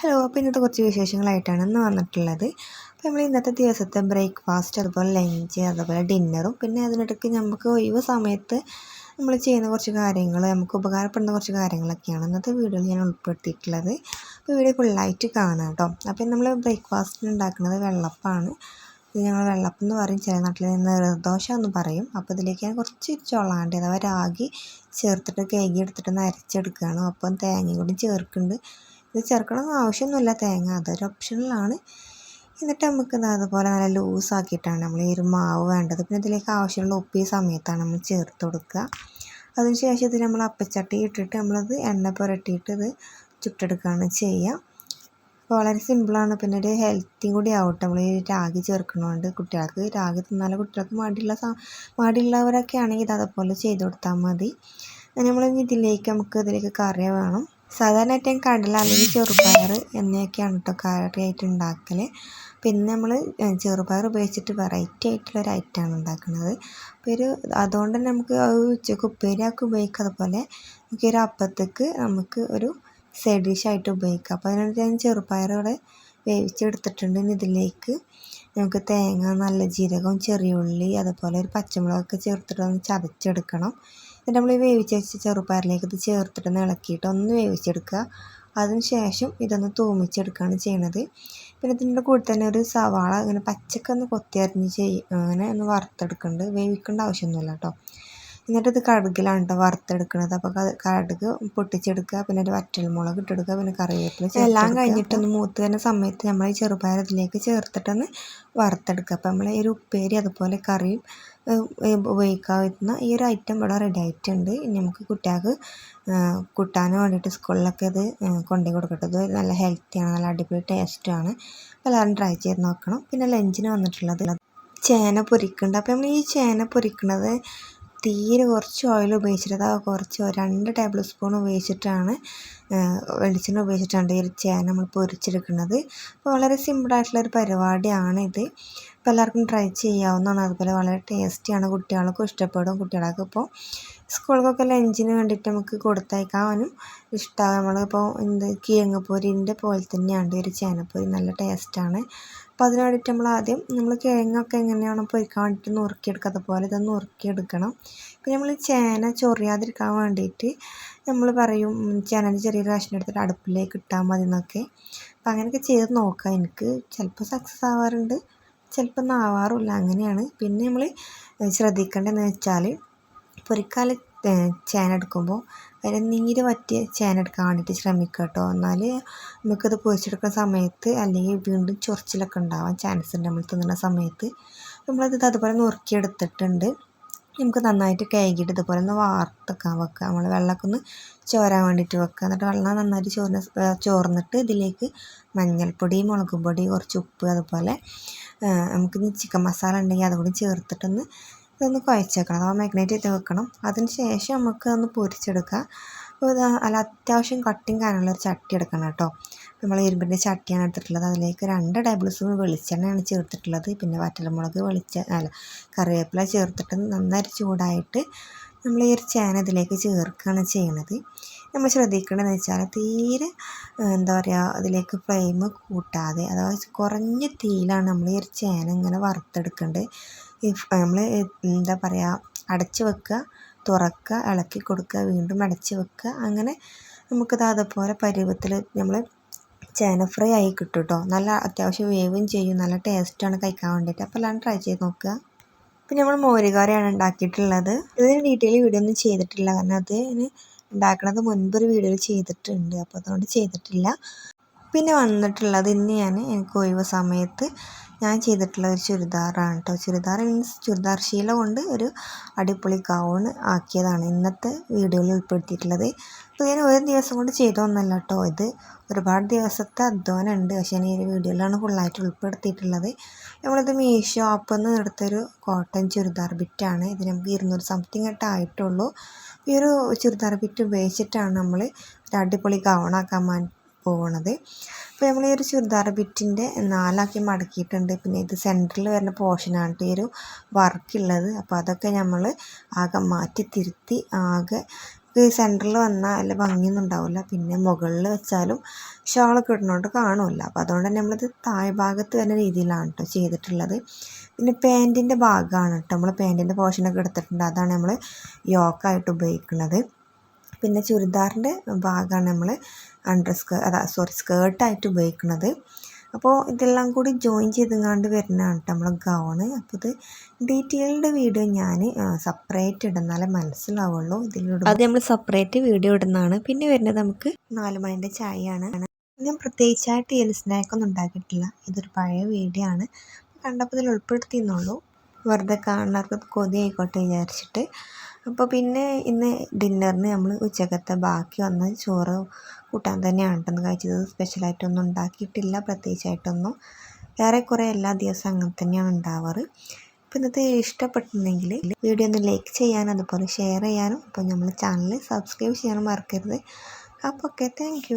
Hello അപ്പോൾ ഇന്നത്തെ കുറച്ച് വിശേഷങ്ങളായിട്ടാണ് ഇന്ന് വന്നിട്ടുള്ളത്. അപ്പോൾ നമ്മൾ ഇന്നത്തെ ദിവസത്തെ ബ്രേക്ക്ഫാസ്റ്റ് അതുപോലെ ലഞ്ച് അതുപോലെ ഡിന്നറും പിന്നെ അതിനിടയ്ക്ക് നമുക്ക് ഒഴിവ് സമയത്ത് നമ്മൾ ചെയ്യുന്ന കുറച്ച് കാര്യങ്ങൾ നമുക്ക് ഉപകാരപ്പെടുന്ന കുറച്ച് കാര്യങ്ങളൊക്കെയാണ് ഇന്നത്തെ വീഡിയോയിൽ ഞാൻ ഉൾപ്പെടുത്തിയിട്ടുള്ളത്. അപ്പോൾ വീഡിയോ ഫുള്ളായിട്ട് കാണാം കേട്ടോ. അപ്പോൾ നമ്മൾ ബ്രേക്ക്ഫാസ്റ്റിന് ഉണ്ടാക്കുന്നത് വെള്ളപ്പാണ്. ഇത് ഞങ്ങൾ വെള്ളപ്പം എന്ന് പറയും. ചില നാട്ടിൽ നിന്ന് നിർദോഷ എന്ന് പറയും. അപ്പോൾ ഇതിലേക്ക് ഞാൻ കുറച്ച് ചൊളാണ്ട് അഥവാ രാഗി ചേർത്തിട്ട് കേകി എടുത്തിട്ട് നരച്ചെടുക്കുകയാണ് അപ്പം തേങ്ങയും കൂടി ചേർക്കുന്നുണ്ട്. ഇത് ചേർക്കണമെന്ന് ആവശ്യമൊന്നുമില്ല. തേങ്ങ അതൊരു ഓപ്ഷനിലാണ്. എന്നിട്ട് നമുക്ക് അതുപോലെ നല്ല ലൂസാക്കിയിട്ടാണ് നമ്മൾ ഈ ഒരു മാവ് വേണ്ടത്. പിന്നെ ഇതിലേക്ക് ആവശ്യമുള്ള ഉപ്പ് സമയത്താണ് നമ്മൾ ചേർത്ത് കൊടുക്കുക. അതിനുശേഷം ഇത് നമ്മൾ അപ്പച്ചട്ടി ഇട്ടിട്ട് നമ്മളത് എണ്ണ പുരട്ടിയിട്ട് ഇത് ചുട്ടെടുക്കുകയാണ് ചെയ്യുക. അപ്പോൾ വളരെ സിമ്പിളാണ് പിന്നെ ഒരു ഹെൽത്തി കൂടി ആവട്ടെ. നമ്മൾ ഈ രാഗി ചേർക്കുന്നതുകൊണ്ട് കുട്ടികൾക്ക് രാഗി തിന്നാലും കുട്ടികൾക്ക് മടിയുള്ള മടിയുള്ളവരൊക്കെ ആണെങ്കിൽ ഇത് അതുപോലെ ചെയ്ത് കൊടുത്താൽ മതി. നമ്മൾ ഇതിലേക്ക് നമുക്ക് ഇതിലേക്ക് കറി വേണം. സാധാരണയായിട്ട് ഞാൻ കടല അല്ലെങ്കിൽ ചെറുപയർ എന്നിവയൊക്കെയാണ് കേട്ടോ കറിയായിട്ട് ഉണ്ടാക്കൽ പിന്നെ നമ്മൾ ചെറുപയർ ഉപയോഗിച്ചിട്ട് വെറൈറ്റി ആയിട്ടുള്ള ഒരു ഐറ്റമാണ് ഉണ്ടാക്കുന്നത്. അപ്പോൾ ഒരു അതുകൊണ്ട് തന്നെ നമുക്ക് ഉച്ചയ്ക്ക് ഉപ്പേരിയാക്കി ഉപയോഗിക്കാം അതുപോലെ നമുക്ക് ഒരു അപ്പത്തേക്ക് നമുക്ക് ഒരു സൈഡ് ഡിഷായിട്ട് ഉപയോഗിക്കാം. അപ്പോൾ അതിനായിട്ട് ഞാൻ ചെറുപയർ വേവിച്ചെടുത്തിട്ടുണ്ട്. ഇനി ഇതിലേക്ക് നമുക്ക് തേങ്ങ നല്ല ജീരകം ചെറിയ ഉള്ളി അതുപോലെ ഒരു പച്ചമുളകൊക്കെ ചേർത്തിട്ട് ഒന്ന് ചതച്ചെടുക്കണം. എന്നിട്ട് നമ്മൾ ഈ വേവിച്ച് വെച്ച ചെറുപയറിലേക്ക് ഇത് ചേർത്തിട്ട് ഇളക്കിയിട്ട് ഒന്ന് വേവിച്ചെടുക്കുക. അതിനുശേഷം ഇതൊന്ന് തൂമിച്ചെടുക്കുകയാണ് ചെയ്യണത്. പിന്നെ ഇതിന്റെ കൂടെ തന്നെ ഒരു സവാള അങ്ങനെ പച്ചക്കൊന്ന് കൊത്തി അരിഞ്ഞ് ചെയ്യും അങ്ങനെ ഒന്ന് വറുത്തെടുക്കുന്നുണ്ട് വേവിക്കേണ്ട ആവശ്യമൊന്നുമില്ല കേട്ടോ. എന്നിട്ട് ഇത് കടുകിലാണ് കേട്ടോ വറുത്തെടുക്കുന്നത് അപ്പോൾ കടുക് പൊട്ടിച്ചെടുക്കുക പിന്നെ ഒരു വറ്റൽമുളക് ഇട്ടെടുക്കുക പിന്നെ കറിവേപ്പില എല്ലാം കഴിഞ്ഞിട്ടൊന്ന് മൂത്ത് വരുന്ന സമയത്ത് നമ്മൾ ഈ ചെറുപയർ ഇതിലേക്ക് ചേർത്തിട്ടൊന്ന് വറുത്തെടുക്കുക. അപ്പോൾ നമ്മൾ ഈ ഒരു ഉപ്പേരി അതുപോലെ കറിയും ഉപയോഗിക്കാവുന്ന ഈ ഒരു ഐറ്റം ഇവിടെ റെഡി ആയിട്ടുണ്ട്. ഇനി നമുക്ക് കുട്ടികൾക്ക് കൂട്ടാൻ വേണ്ടിയിട്ട് സ്കൂളിലൊക്കെ ഇത് കൊണ്ടുപോയി കൊടുക്കട്ടെ. ഇത് നല്ല ഹെൽത്തിയാണ് നല്ല അടിപൊളി ടേസ്റ്റുമാണ് എല്ലാവരും ട്രൈ ചെയ്ത് നോക്കണം. പിന്നെ ലഞ്ചിന് വന്നിട്ടുള്ളത്. ചേന പൊരിക്കുന്നുണ്ട്. അപ്പോൾ നമ്മൾ ഈ ചേന പൊരിക്കുന്നത് തീരെ കുറച്ച് ഓയിൽ ഉപയോഗിച്ചിട്ട് കുറച്ച് രണ്ട് ടേബിൾ സ്പൂൺ ഉപയോഗിച്ചിട്ടാണ് വെളിച്ചെണ്ണ ഉപയോഗിച്ചിട്ടാണ് ഈ ഒരു ചേന നമ്മൾ പൊരിച്ചെടുക്കുന്നത്. അപ്പോൾ വളരെ സിമ്പിളായിട്ടുള്ളൊരു പരിപാടിയാണ് ഇത്. അപ്പോൾ എല്ലാവർക്കും ട്രൈ ചെയ്യാവുന്നതാണ്. അതുപോലെ വളരെ ടേസ്റ്റിയാണ് കുട്ടികൾക്കും ഇഷ്ടപ്പെടും. കുട്ടികൾക്ക് ഇപ്പോൾ സ്കൂളിലൊക്കെ ലഞ്ചിന് വേണ്ടിയിട്ട് നമുക്ക് കൊടുത്തയക്കാനും ഇഷ്ടമാണ് നമ്മളിപ്പോൾ എന്ത് കിഴങ്ങ് പൊരിന്റെ പോലെ തന്നെയാണ് ഒരു ചേനപ്പൊരി. നല്ല ടേസ്റ്റാണ് അപ്പോൾ അതിന് വേണ്ടിയിട്ട് നമ്മൾ ആദ്യം നമ്മൾ കിഴങ്ങൊക്കെ എങ്ങനെയാണ് പൊരിക്കാൻ വേണ്ടിയിട്ട് നുറുക്കിയെടുക്കുക. അതുപോലെ ഇത് നുറുക്കിയെടുക്കണം. പിന്നെ നമ്മൾ ചേന ചൊറിയാതിരിക്കാൻ വേണ്ടിയിട്ട് നമ്മൾ പറയും ചേനന്റെ ചെറിയൊരു റേഷൻ എടുത്തിട്ട് അടുപ്പിലേക്ക് ഇട്ടാൽ മതി എന്നൊക്കെ അപ്പം അങ്ങനെയൊക്കെ ചെയ്ത് നോക്കാം. എനിക്ക് ചിലപ്പോൾ സക്സസ് ആവാറുണ്ട്. ചിലപ്പോൾ ഒന്നും ആവാറുമില്ല അങ്ങനെയാണ്. പിന്നെ നമ്മൾ ശ്രദ്ധിക്കേണ്ടതെന്ന് വെച്ചാൽ പൊരിക്കാല ചേന എടുക്കുമ്പോൾ അതിന് നീര് പറ്റിയ ചേന എടുക്കാൻ വേണ്ടിയിട്ട് ശ്രമിക്കുക കേട്ടോ എന്നാൽ നമുക്കത് പൊരിച്ചെടുക്കുന്ന സമയത്ത് അല്ലെങ്കിൽ വീണ്ടും ചൊറിച്ചിലൊക്കെ ഉണ്ടാവാൻ ചാൻസ് ഉണ്ട്. നമ്മൾ തിന്നുന്ന സമയത്ത്. നമ്മളത് അതുപോലെ നുറുക്കിയെടുത്തിട്ടുണ്ട്. നമുക്ക് നന്നായിട്ട് കഴുകിയിട്ട് ഇതുപോലെ ഒന്ന് വാർത്തെക്കാൻ വെക്കുക. നമ്മൾ വെള്ളമൊക്കെ ഒന്ന് ചോരാൻ വേണ്ടിയിട്ട് വെക്കുക. എന്നിട്ട് വെള്ളം നന്നായിട്ട് ചോർന്ന് ചോർന്നിട്ട് ഇതിലേക്ക് മഞ്ഞൾപ്പൊടി മുളക് പൊടി കുറച്ച് ഉപ്പ് അതുപോലെ നമുക്ക് ചിക്കൻ മസാല ഉണ്ടെങ്കിൽ അതുകൂടി ചേർത്തിട്ടൊന്ന് ഇതൊന്ന് കുഴച്ചേക്കണം. അഥവാ മാഗ്നേറ്റ് ചെയ്ത് വെക്കണം. അതിന് ശേഷം നമുക്ക് ഒന്ന് പൊരിച്ചെടുക്കുക അപ്പോൾ അല്ല അത്യാവശ്യം കട്ടിങ് കാനുള്ള ഒരു ചട്ടി എടുക്കണം കേട്ടോ. നമ്മൾ ഇരുമ്പിന്റെ ചട്ടിയാണ് എടുത്തിട്ടുള്ളത്. അതിലേക്ക് രണ്ട് ടേബിൾ സ്പൂൺ വെളിച്ചെണ്ണയാണ് ചേർത്തിട്ടുള്ളത്. പിന്നെ വറ്റൽമുളക് വെളിച്ച അല്ല കറിവേപ്പില ചേർത്തിട്ട് നന്നായി ചൂടായിട്ട് നമ്മൾ ഈ ഒരു ചേന ഇതിലേക്ക് ചേർക്കുകയാണ് ചെയ്യണത് നമ്മൾ ശ്രദ്ധിക്കേണ്ടതെന്ന് വെച്ചാൽ തീരെ എന്താ പറയുക അതിലേക്ക് ഫ്ലെയിം കൂട്ടാതെ അതായത് കുറഞ്ഞ തീയിലാണ് നമ്മൾ ഈ ഒരു ചേന ഇങ്ങനെ വറുത്തെടുക്കേണ്ടത്. നമ്മൾ എന്താ പറയുക അടച്ച് വെക്കുക തുറക്കുക ഇളക്കി കൊടുക്കുക വീണ്ടും അടച്ച് വെക്കുക അങ്ങനെ നമുക്കത് അതുപോലെ പരുവത്തിൽ നമ്മൾ ചേന ഫ്രൈ ആയി കിട്ടും കേട്ടോ നല്ല അത്യാവശ്യം വേവും ചെയ്യും. നല്ല ടേസ്റ്റാണ് കഴിക്കാൻ വേണ്ടിയിട്ട്. അപ്പോൾ എല്ലാം ട്രൈ ചെയ്ത് നോക്കുക. പിന്നെ നമ്മൾ മോരുകറിയാണ് ഉണ്ടാക്കിയിട്ടുള്ളത്. ഇതിന് ഡീറ്റെയിൽ വീഡിയോ ഒന്നും ചെയ്തിട്ടില്ല. കാരണം അത് ഉണ്ടാക്കണത് മുൻപൊരു വീഡിയോയിൽ ചെയ്തിട്ടുണ്ട്. അപ്പോൾ അതുകൊണ്ട് ചെയ്തിട്ടില്ല. പിന്നെ വന്നിട്ടുള്ളത് ഇന്ന് ഞാൻ എനിക്ക് ഒഴിവ് സമയത്ത് ഞാൻ ചെയ്തിട്ടുള്ള ഒരു ചുരിദാറാണ് കേട്ടോ ചുരിദാർ മീൻസ് ചുരിദാർ ശീല കൊണ്ട് ഒരു അടിപൊളി ഗൗൺ ആക്കിയതാണ് ഇന്നത്തെ വീഡിയോയിൽ ഉൾപ്പെടുത്തിയിട്ടുള്ളത്. അപ്പോൾ ഞാൻ ഒരു ദിവസം കൊണ്ട് ചെയ്തൊന്നല്ല കേട്ടോ ഇത്. ഒരുപാട് ദിവസത്തെ അധ്വാനം ഉണ്ട് പക്ഷേ ഞാൻ ഈ ഒരു വീഡിയോയിലാണ് ഫുള്ളായിട്ട് ഉൾപ്പെടുത്തിയിട്ടുള്ളത്. നമ്മളിത് മീഷോ ആപ്പിൽ നിന്ന് എടുത്തൊരു കോട്ടൺ ചുരിദാർ ബിറ്റാണ് ഇത് നമുക്ക് ഇരുന്നൂറ് സംതിങ് ആയിട്ട് ആയിട്ടുള്ളൂ. ഈ ഒരു ചുരിദാർ ബിറ്റ് ഉപയോഗിച്ചിട്ടാണ് നമ്മൾ ഒരു അടിപൊളി ഗൗണാക്കാൻ പോകുന്നത് അപ്പോൾ നമ്മൾ ഈ ഒരു ചുരിദാർ ബിറ്റിന്റെ നാലാക്കി മടക്കിയിട്ടുണ്ട്. പിന്നെ ഇത് സെന്ററിൽ വരുന്ന പോർഷനാണ് ഈ ഒരു വർക്കുള്ളത്. അപ്പോൾ അതൊക്കെ നമ്മൾ ആകെ മാറ്റി തിരുത്തി ആകെ ഇത് സെന്ററിൽ വന്നാൽ അല്ല ഭംഗിയൊന്നും ഉണ്ടാവില്ല. പിന്നെ മുകളിൽ വെച്ചാലും ഷോളൊക്കെ ഇടുന്നതുകൊണ്ട് കാണുമല്ലോ അപ്പോൾ അതുകൊണ്ട് തന്നെ നമ്മളിത് താഴെ ഭാഗത്ത് വരുന്ന രീതിയിലാണ് കേട്ടോ ചെയ്തിട്ടുള്ളത്. പിന്നെ പാന്റിന്റെ ഭാഗമാണ് കേട്ടോ നമ്മൾ പാന്റിന്റെ പോർഷനൊക്കെ എടുത്തിട്ടുണ്ട്. അതാണ് നമ്മൾ യോക്കായിട്ട് ഉപയോഗിക്കുന്നത്. പിന്നെ ചുരിദാറിന്റെ ഭാഗമാണ് നമ്മൾ അണ്ടർ സ്കേ അതാ സോറി സ്കേർട്ടായിട്ട് ഉപയോഗിക്കുന്നത് അപ്പോൾ ഇതെല്ലാം കൂടി ജോയിൻ ചെയ്തുകൊണ്ട് വരുന്നതാണ് കേട്ടോ നമ്മൾ ഗൗണ് അപ്പോൾ ഇത് ഡീറ്റെയിൽഡ് വീഡിയോ ഞാൻ സെപ്പറേറ്റ് ഇടുന്നാലേ മനസ്സിലാവുള്ളൂ. ഇതിലിടും അത് നമ്മൾ സെപ്പറേറ്റ് വീഡിയോ ഇടുന്നതാണ്. പിന്നെ വരുന്നത് നമുക്ക് നാല് മണിന്റെ ചായയാണ്. ഞാൻ പ്രത്യേകിച്ചായിട്ട് ഈ സ്നാക്കൊന്നും ഉണ്ടാക്കിയിട്ടില്ല. ഇതൊരു പഴയ വീഡിയോ ആണ്. കണ്ടപ്പോൾ ഇതിൽ ഉൾപ്പെടുത്തിയെന്നുള്ളൂ വെറുതെ കാണുന്നവർക്ക് കൊതി ആയിക്കോട്ടെ വിചാരിച്ചിട്ട്. അപ്പോൾ പിന്നെ ഇന്ന് ഡിന്നറിന് നമ്മൾ ഉച്ചക്കത്തെ ബാക്കി വന്ന ചോറ് കൂട്ടാൻ തന്നെയാണ് കേട്ടോ കഴിച്ചത് സ്പെഷ്യലായിട്ടൊന്നും ഉണ്ടാക്കിയിട്ടില്ല പ്രത്യേകിച്ചായിട്ടൊന്നും. ഏറെക്കുറെ എല്ലാ ദിവസവും അങ്ങനെ തന്നെയാണ് ഉണ്ടാവാറ്. അപ്പോൾ ഇന്നത്തെ ഇഷ്ടപ്പെട്ടിട്ടുണ്ടെങ്കിൽ വീഡിയോ ഒന്ന് ലൈക്ക് ചെയ്യാനും അതുപോലെ ഷെയർ ചെയ്യാനും അപ്പോൾ നമ്മൾ ചാനൽ സബ്സ്ക്രൈബ് ചെയ്യാനും മറക്കരുത്. അപ്പോൾ ഓക്കെ താങ്ക്